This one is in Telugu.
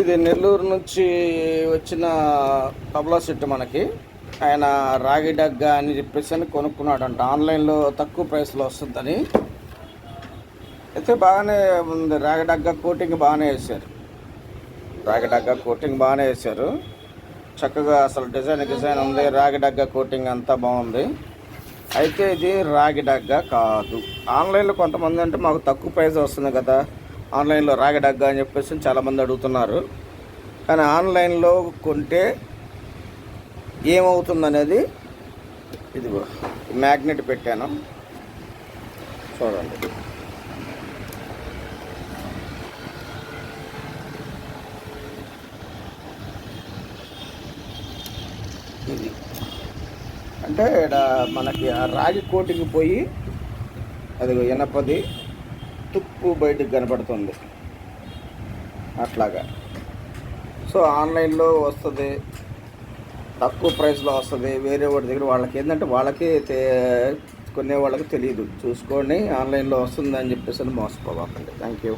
ఇది నెల్లూరు నుంచి వచ్చిన తబలా సెట్ మనకి. ఆయన రాగి డగ్గా అని చెప్పేసి అని కొనుక్కున్నాడంట. ఆన్లైన్లో తక్కువ ప్రైస్లో వస్తుందని. అయితే బాగానే ఉంది. రాగి డగ్గా కోటింగ్ బాగానే వేశారు. రాగి డగ్గా కోటింగ్ బాగానే వేశారు. చక్కగా అసలు డిజైన్ డిజైన్ ఉంది. రాగి డగ్గా కోటింగ్ అంతా బాగుంది. అయితే ఇది రాగి డగ్గా కాదు. ఆన్లైన్లో కొంతమంది అంటే మాకు తక్కువ ప్రైస్ వస్తుంది కదా. ఆన్లైన్లో రాగి డగ్గా అని చెప్పేసి చాలామంది అడుగుతున్నారు. కానీ ఆన్లైన్లో కొంటే ఏమవుతుంది అనేది ఇదిగో మ్యాగ్నెట్ పెట్టాను. చూడండి. ఇది. అంటే ఇక్కడ మనకి ఆ రాగి కోటికి పోయి అది ఇనపది తుప్పు బయటకు కనపడుతుంది. అట్లాగా. సో ఆన్లైన్లో వస్తుంది తక్కువ ప్రైస్లో వస్తుంది వేరే వాడి దగ్గర వాళ్ళకి ఏంటంటే వాళ్ళకి కొనే వాళ్ళకి తెలియదు చూసుకోండి ఆన్లైన్లో వస్తుందని చెప్పేసి మోసపోవాలండి థ్యాంక్ యూ.